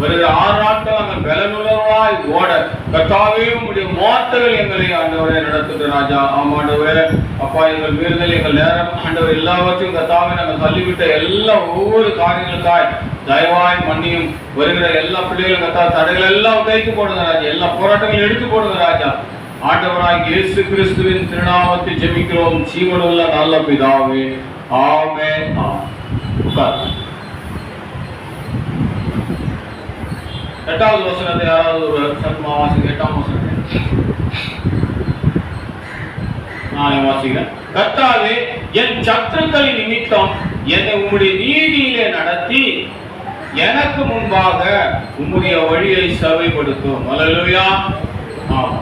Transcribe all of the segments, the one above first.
வருகிற ஆறு நாட்கள் நாங்கள் பலனுணர்வாய் ஓட. கத்தாவே உம்முடைய வார்த்தைகள் எங்களை ஆண்டவரை நடத்துகிற ராஜா. ஆமாண்டவரே அப்பா எங்கள் வீடுகள் எங்கள் நேரம். ஆண்டவர் எல்லாவற்றையும் கத்தாவே நாங்கள் தள்ளிவிட்ட எல்லா ஒவ்வொரு காரியங்களுக்காய் தயவாய் மன்னியும். வருகிற எல்லா பிள்ளைகளும் கத்தா தடைகள் எல்லாம் கைக்கு போடுங்க ராஜா. எல்லா போராட்டங்களும் எடுத்து போடுங்க ராஜா. ஆண்டவராய் இயேசு கிறிஸ்துவின் திருநாமத்தை ஜெபிக்கிறோம். சீவனுள்ள நல்ல பிதாவே. ஆமே ஆ உட்கார் எட்டாவது வசனத்தை யாராவது ஒரு சத்மா வாசிங்க எட்டாம் வசனத்தை. நானே வாசிக்கிறேன். கர்த்தாவே என் சத்துருக்களின் நிமித்தம் என்னை உம்முடைய நீதியிலே நடத்தி எனக்கு முன்பாக உம்முடைய வழியை சவைப்படுத்தும் அல்லேலூயா. ஆமா.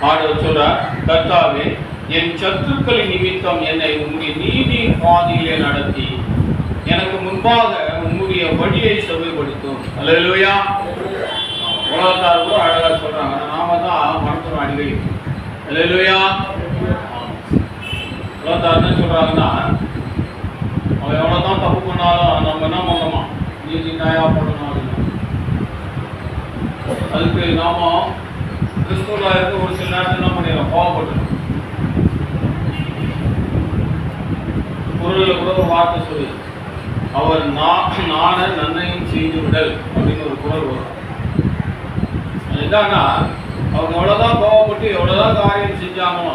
ஆண்டவர் சொல்றார் கர்த்தாவே என் சத்துருக்களின் நிமித்தம் என்னை உம்முடைய நீதியின் பாதியிலே நடத்தி எனக்கு முன்பாக உம்முடைய வழியை செவ்வாய்ப்படுத்தும் அல்லேலூயா உலகத்தார் கூட அழகா சொல்றாங்க. நாம தான் மறந்துடும் அடிக்கடி அல்லேலூயா உலகத்தார் என்ன சொல்றாங்கன்னா அவன் எவ்வளவுதான் தப்பு பண்ணாலும் நம்ம என்ன பண்ணணுமா? நீதி நியாயா பண்ணணும் அதுக்கு நாம கிறிஸ்துவா இருந்து ஒரு சில நேரத்தில் என்ன பண்ணிடுறோம் கோவப்பட்டுரும் குரலில் கூட ஒரு வார்த்தை சொல்லு. அவர் நா- நாண நன்மையும் செய்து விடல் அப்படின்னு ஒரு குரல் வரும். என்னன்னா அவங்க எவ்வளோதான் கோவப்பட்டு எவ்வளவுதான் காரியம் செஞ்சாங்களோ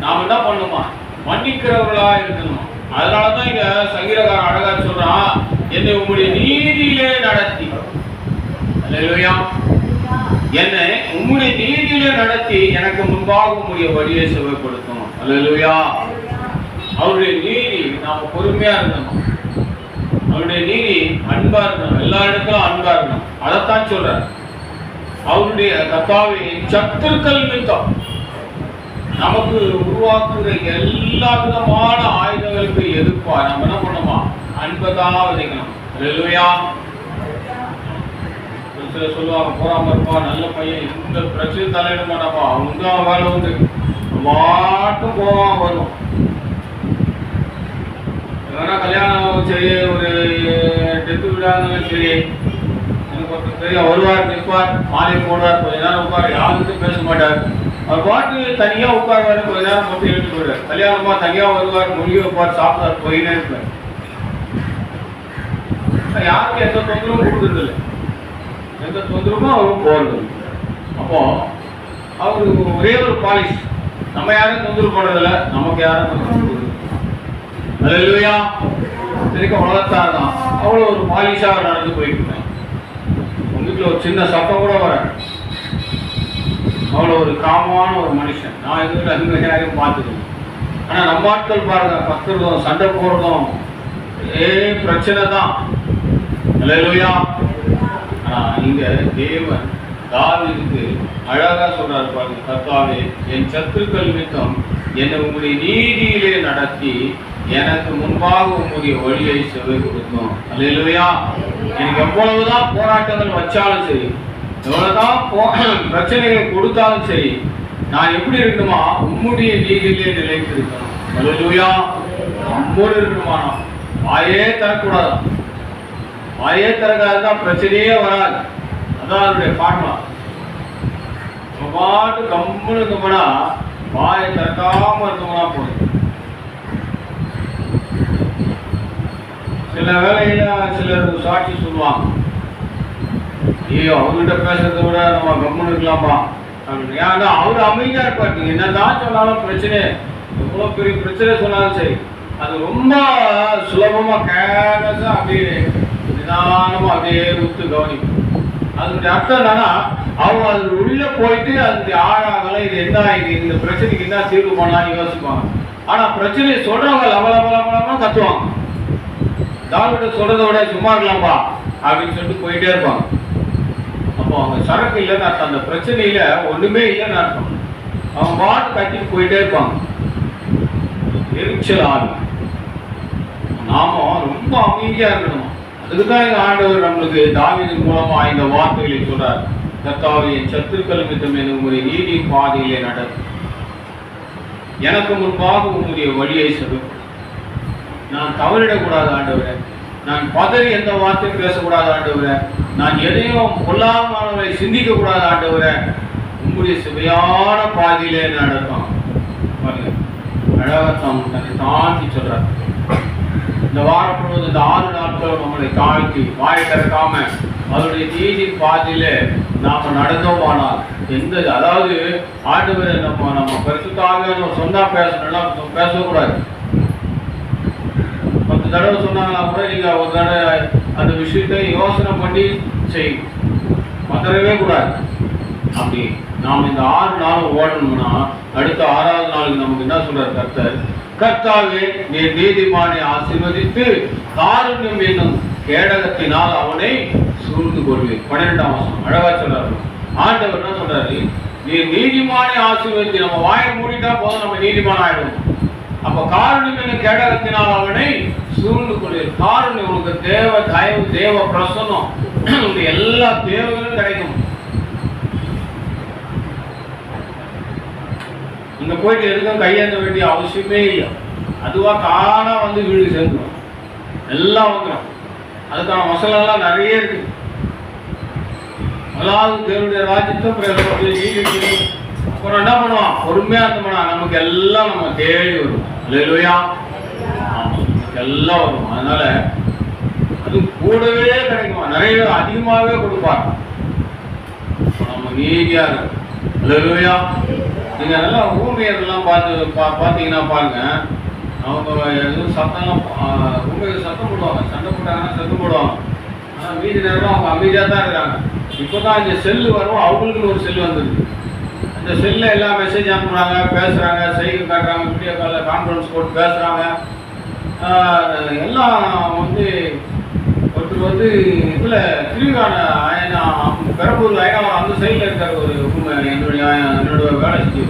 நாம என்ன பண்ணுமா? மன்னிக்கிறவர்களா இருக்கணும். அதனாலதான் இங்க சங்கீதக்காரன் அழகா சொல்றான் என்னை உங்களுடைய நீதியிலே நடத்தி. என்னை உம்முடைய நீதியிலே நடத்தி எனக்கு முன்பாக உங்களுடைய வழியை செவ்வாய்ப்படுத்தும் அல்லேலூயா. அவருடைய நீதி நாம பொறுமையா இருந்தோம் அவருடைய நீதி அன்பா இருக்கணும். எல்லா இடத்துலும் அன்பா இருக்கணும். அதைத்தான் சொல்றார். அவருடைய கத்தாவை சத்துருக்கள் நிமித்தம் நமக்கு உருவாக்குற எல்லா விதமான ஆயுதங்களுக்கு எதிர்ப்பா? நம்ம என்ன பண்ணுமா அன்பதான் விதைக்கணும். அல்லேலூயா ஒரு சொல்லுவாங்க போறாம இருப்பா நல்ல பையன் இந்த பிரச்சனை தலையிட மாட்டாப்பா அவங்க வேலை உண்டு. மாட்டும் போவான் வரும். எதனா கல்யாணம் சரி ஒரு டெத்து விடாதவங்க சரி எனக்கு ஒருத்தர் தெரியும் வருவார் நிற்பார் மாலை போடுவார் கொஞ்ச நேரம் உட்கார். யாருக்கும் பேச மாட்டார். அவர் பாட்டு தனியாக உட்காருவாரு கொஞ்ச நேரம் மட்டும் எழுந்து போயிடுவார் கல்யாணமாக தனியாக வருவார் மொழி வைப்பார் சாப்பிட்டார் போயினே இருப்பார். யாருக்கும் எந்த தொந்தரவும் கொடுக்குறதில்லை. எந்த தொந்தரவும் அவரும் போகிறது அப்போ அவரு ஒரே ஒரு பாலிசி நம்ம யாரும் தொந்தரவு பண்றதில்ல நமக்கு யாரும் தொந்தரவு அதுலையா அல்லேலூயா. திருக்க வளர்த்தார் தான் அவ்வளோ ஒரு பாலிஷா நடந்து போயிட்டு இருந்தேன் உங்க வீட்டில் ஒரு சின்ன சத்தம் கூட வர. அவ்வளோ ஒரு காமமான ஒரு மனுஷன். நான் இதுவரை அந்த பார்த்துக்கணும் ஆனால் நம்ம ஆட்கள் பாருங்க பத்துறதும் சண்டை போடுறதும் ஏ பிரச்சனை தான். அல்லேலூயா. ஆனால் இங்கே தேவன் தாவீதுக்கு அழகா சொல்கிறார் பாருங்க கத்தாவே என் சத்துருக்கள் நிமித்தம் என்னை உங்களுடைய நீதியிலே நடத்தி எனக்கு முன்பாக உங்களுடைய வழியை செவ்வாய் கொடுத்தோம். அல்லேலூயா. எனக்கு எவ்வளவுதான் போராட்டங்கள் வச்சாலும் சரி எவ்வளவுதான் பிரச்சனைகள் கொடுத்தாலும் சரி நான் எப்படி இருக்கணுமா? உம்முடைய நீதியிலே நிலைத்து இருக்கணும் அல்லேலூயா. நம்மோடு இருக்கணுமா நான் வாயே தரக்கூடாது வாயே திறக்காதுன்னா பிரச்சனையே வராது. அதான் அதனுடைய ஃபார்முலா. பாட்டு கம்முன்னு இருந்தோம்னா வாயை திறக்காம இருந்தோம்னா போதும். சில வேலையில் சிலர் சாட்சி சொல்லுவாங்க. ஐயோ அவங்ககிட்ட பேசுறதை விட நம்ம கம்முன்னு இருக்கலாமா அப்படின்னு. ஏன்னா அவர் அமைதியாக இருப்பார். நீங்கள் என்னதான் சொன்னாலும் பிரச்சனை எவ்வளோ பெரிய பிரச்சனை சொன்னாலும் சரி. அது ரொம்ப சுலபமாக கேர்லெஸ்ஸா அப்படியே நிதானமாக அப்படியே உத்து கவனிக்கும். அதனுடைய அர்த்தம் என்னன்னா அவங்க அது உள்ள போயிட்டு அதனுடைய ஆழாகல இது என்ன இது? இந்த பிரச்சனைக்கு என்ன தீர்வு பண்ணலாம்னு யோசிப்பாங்க. ஆனால் பிரச்சனையை சொல்றவங்க லவ லவ லவ லவ கத்துவாங்க. தாவிட சொல்றதை விட சும்மா இருக்கலாம்ப்பா அப்படின்னு சொல்லிட்டு போயிட்டே இருப்பாங்க. அப்போ அவங்க சரக்கு இல்லைன்னு அர்த்தம். அந்த பிரச்சனையில ஒண்ணுமே இல்லைன்னு அர்த்தம். அவங்க பாட்டு கட்டிட்டு போயிட்டே இருப்பாங்க. எரிச்சல் ஆகும் நாம ரொம்ப அமைதியா இருக்கணும். அதுக்குதான் எங்க ஆண்டவர் நம்மளுக்கு தாவீதின் மூலமா இந்த வார்த்தைகளை சொல்றார். கர்த்தாவே என் சத்துருக்கள் மித்தம் என உங்களுடைய நீதியின் பாதையிலே நடக்கும். எனக்கு முன்பாக உங்களுடைய வழியை செலுத்தும் நான் தவறிடக்கூடாது ஆண்டவரே. நான் பதறி எந்த வார்த்தையும் பேசக்கூடாது ஆண்டவரே. நான் எதையும் பொல்லாதமானவரை சிந்திக்க கூடாது ஆண்டவரை. உங்களுடைய சுவையான பாதையிலே நடக்கும் பாருங்க. அழகத்தான் தன்னை தாண்டி சொல்றார். இந்த வாரம் முழுவதும் இந்த ஆறு நாட்கள் நம்மளை தாழ்த்தி வாய் திறக்காம அவருடைய நீதி பாதையில நாம நடந்தோமானால் எந்த அதாவது ஆண்டவரை நம்ம நம்ம பெருசுக்காக சொன்னா பேசணும்னா பேசக்கூடாது. பத்து தடவை சொன்னாங்கன்னா கூட நீங்கள் ஒரு தடவை அந்த விஷயத்தை யோசனை பண்ணி செய்யும் மறக்கவே கூடாது. அப்படி நாம் இந்த ஆறு நாள் ஓடணும்னா அடுத்த ஆறாவது நாளுக்கு நமக்கு என்ன சொல்றார் கர்த்தர்? கர்த்தாவே நீ நீதிமானை ஆசீர்வதித்து காருண்யம் என்னும் கேடகத்தினால் அவனை சூழ்ந்து கொள்வேன். பன்னிரெண்டாம் வருஷம் அழகா சொல்றாரு. ஆண்டவர் என்ன சொல்றாரு? நீ நீதிமானை ஆசீர்வதித்து நம்ம வாயை மூடிட்டா போதும் நம்ம நீதிமான ஆயிடுவோம் அப்ப காரணம் என்ன கேடகத்தினால் அவனை சூழ்ந்து கொண்டு காரணம் உனக்கு தேவ தயவு தேவ பிரசன்னம் உனக்கு எல்லா தேவைகளும் கிடைக்கும். இங்க போயிட்டு எதுக்கும் கையேந்த வேண்டிய அவசியமே இல்லை. அதுவா தானா வந்து வீடு சேர்ந்துடும் எல்லாம் வந்துடும் அதுக்கான மசாலாலாம் நிறைய இருக்கு. முதலாவது தேவனுடைய ராஜ்யத்தை அப்புறம் என்ன பண்ணுவான் பொறுமையா இருந்தோம்னா நமக்கு எல்லாம் நம்ம தேடி வரும். இல்லையா எல்லாம் வரும். அதனால அது கூடவே கிடைக்குமா. நிறைய அதிகமாகவே கொடுப்பார் நம்ம நீதியா இருக்கும் இல்லையா நீங்க நல்லா ஊமையர்லாம் பார்த்து பா பார்த்தீங்கன்னா பாருங்க. அவங்க எதுவும் சத்தம்லாம் ஆஹ், சத்தம் போடுவாங்க. சண்டை போட்டாங்கன்னா சத்தம் போடுவாங்க. ஆனால் மீதி நேரம் அவங்க அமைதியாக தான் இருக்காங்க இப்போ தான் இந்த செல்லு வரும். அவங்களுக்குன்னு ஒரு செல்லு வந்துருக்கு. இந்த செல்லில் எல்லா மெசேஜ் அனுப்புகிறாங்க பேசுகிறாங்க செய்கை காட்டுறாங்க வீடியோ காலில் கான்ஃபரன்ஸ் போட்டு பேசுகிறாங்க எல்லாம் வந்து ஒருத்தர் வந்து இதில் திருவிழான அயனா பெரம்பூர் அயனாவரம் அந்த சைடில் இருக்கிற ஒரு ஊமை என்னுடைய என்னோட வேலை செஞ்சு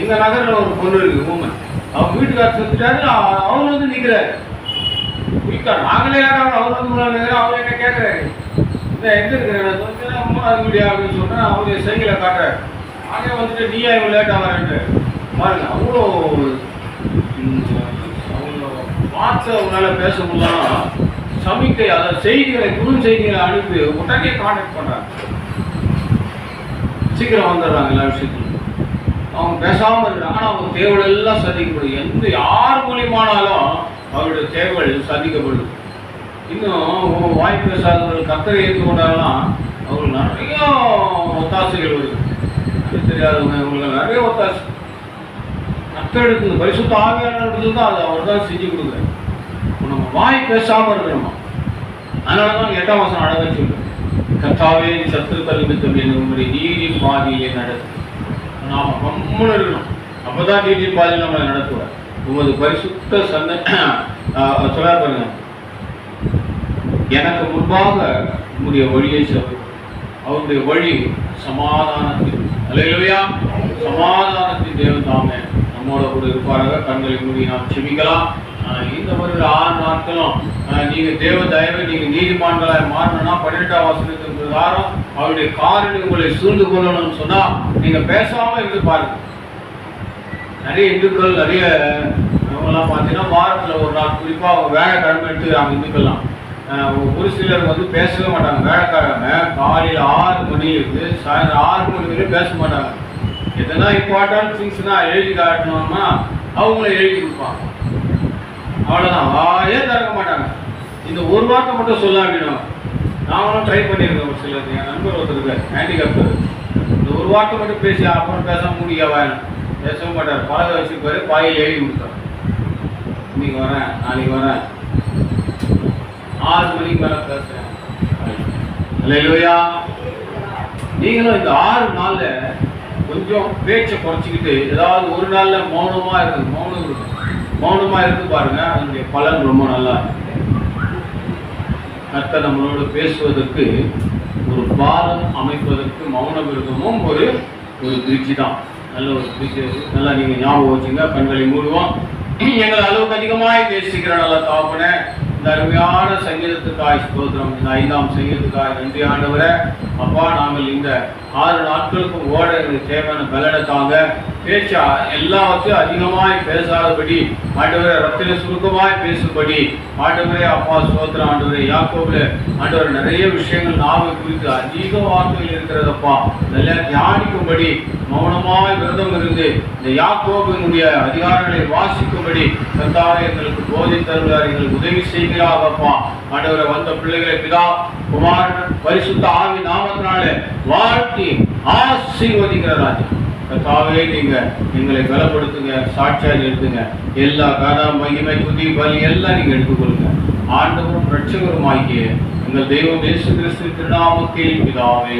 எங்கள் நகரில் ஒரு பொண்ணு இருக்குது ஊமை அவங்க வீட்டுக்காரர் செஞ்சுட்டாரு அவர் வந்து நிற்கிறாரு வீட்டுக்கார் நாங்களே யாராவது அவர் வந்து முன்னாடி அவர் என்ன கேட்குறாரு இந்த எங்கே இருக்கிறேன் மூணாவது வீடியோ அப்படின்னு சொன்னால் அவருடைய சைக்கிளை காட்டுறாரு. அங்கே வந்துட்டு நீயா இவ்வளோ லேட்டாக வரேன்ட்டு. பாருங்க அவ்வளோ ம், பார்த்து அவங்களால பேச முடியலன்னா சமிக்கை அதாவது செய்திகளை குறு செய்திகளை அனுப்பி உடனே கான்டாக்ட் பண்ணுறாங்க சீக்கிரம் வந்துடுறாங்க எல்லா விஷயத்துலையும் அவங்க பேசாமல் இருக்கிறாங்க ஆனால் அவங்க தேவைகள் எல்லாம் சந்திக்கப்படுது. எந்த யார் மூலியமானாலும் அவருடைய தேவைகள் சந்திக்கப்படுது. இன்னும் வாய் பேசாதவர்கள் கத்தரை ஏற்றுக்கொண்டாலாம் அவங்களுக்கு நிறைய ஒத்தாசைகள் வருது. தெரியாதவங்க இவங்களுக்கு நிறைய ஒத்தாசை கத்தெடுத்து பரிசுத்த ஆவியாளர்கள் தான் அது அவர் தான் செஞ்சு கொடுக்குறாரு இப்போ நம்ம வாய் பேசாமல் இருக்கிறோமா? அதனால தான் எட்டாம் வசனம் அழகாக சொல்லுவேன் கத்தாவே சத்துருக்கள் நிமித்தம் என்னும் உங்களுடைய நீதி பாதியை நடத்து. நாம் கம்முன்னு இருக்கணும். அப்போ தான் நீதி பாதி நம்மளை நடத்துவார். உமது பரிசுத்த சந்த சொல்ல பாருங்க. எனக்கு முன்பாக உங்களுடைய வழியை சொல்லுவோம் அவருடைய வழி சமாதானத்திற்கு அலையிலுயா சமாதானத்தின் தேவன் தாமே. நம்மோட கூட இருப்பாராக. கண்களை மூடி நாம் செமிக்கலாம் ஆஹ் இந்த ஒரு ஆறு நாட்களும் ஆஹ் நீங்க தேவ தயவை நீங்க நீதிமான்களாய் மாறணும்னா பன்னிரெண்டாம் வசனத்தின் பிரகாரம் அவருடைய காரணம் உங்களை சூழ்ந்து கொள்ளணும்னு சொன்னா நீங்க பேசாம இருந்து பாருங்க. நிறைய இந்துக்கள் நிறைய இவங்கெல்லாம் பார்த்தீங்கன்னா வாரத்தில் ஒரு நாள் குறிப்பாக அவங்க வேலை கடமை எடுத்து அவங்க இந்துக்கள்லாம் ஒரு சிலர் வந்து பேசவே மாட்டாங்க. வேலைக்காரங்க காலையில் ஆறு மணி இருந்து சாயந்தரம் ஆறு மணி வரையும் பேச மாட்டாங்க. எதனா இம்பார்ட்டன்ட் திங்ஸ்னா எழுதி காட்டணும்னா அவங்கள எழுதி கொடுப்பாங்க. அவ்வளோதான் வாயே திறக்க மாட்டாங்க. இந்த ஒரு வார்த்தை மட்டும் சொல்ல அப்படின்னுவாங்க நாங்களும் ட்ரை பண்ணியிருக்கோம் ஒரு சிலர். என் நண்பர் ஒருத்தருக்கு ஹேண்டிகேப்டு இந்த ஒரு வார்த்தை மட்டும் பேசி அப்புறம் பேச முடியவா பேசவும் மாட்டார். பழக வச்சுருப்பாரு பாயில் எழுதி கொடுத்தார் இன்னைக்கு வரேன் நாளைக்கு வரேன். ஆறு மணிக்கு மேலே பேசுகிறேன் இல்லையா நீங்களும் இந்த ஆறு நாள்ல கொஞ்சம் பேச்சை குறைச்சிக்கிட்டு ஏதாவது ஒரு நாள்ல மௌனமா இருக்கு மௌனம் மௌனமா இருந்து பாருங்க அதனுடைய பலன் ரொம்ப நல்லா இருக்கும் நம்மளோட பேசுவதற்கு ஒரு பாலம் அமைப்பதற்கு மௌன விருதமும் ஒரு ஒரு திருச்சி தான் நல்ல ஒரு திருச்சி நல்லா நீங்க ஞாபகம் வச்சுங்க கண்களை மூடுவோம். எங்களை அளவுக்கு அதிகமாய் பேசிக்கிற நல்லா தாப்பன இந்த அருமையான சங்கீதத்துக்காய் ஸ்தோத்திரம். இந்த ஐந்தாம் சங்கீதத்துக்காய். நன்றி ஆண்டவரை. அப்பா நாங்கள் இந்த ஆறு நாட்களுக்கும் ஓடங்களுக்கு தேவையான பலனுக்காக பேச்சா எல்லாவற்றையும் அதிகமாய் பேசாதபடி ஆண்டவரை ரத்தின சுருக்கமாய் பேசும்படி ஆண்டவரே அப்பா சோத்திர ஆண்டவரே யாக்கோவில் ஆண்டவர் நிறைய விஷயங்கள் நாவை குறித்து அதிக வார்த்தைகள் இருக்கிறதப்பா. நல்லா தியானிக்கும்படி மௌனமாய் விரதம் இருந்து இந்த யாக்கோபினுடைய அதிகாரங்களை வாசிக்கும்படி கர்த்தாவே எங்களுக்கு போதை தருகிறார் எங்களுக்கு உதவி செய்கிறாரப்பா ஆண்டவரை வந்த பிள்ளைகளை பிதா குமார் பரிசுத்த ஆவி நாமத்தினாலே வாழ்த்தி ஆசீர்வதிக்கிற ராஜா கத்தாவே நீங்க எங்களை பலப்படுத்துங்க சாட்சியா எடுத்துங்க எல்லா கதா மகிமை குதி பலி எல்லாம் நீங்க எடுத்துக்கொள்ளுங்க. ஆண்டவரும் ரட்சகருமாகிய எங்கள் தெய்வம் இயேசு கிறிஸ்து திருநாமத்தில் பிதாவே.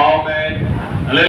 ஆமே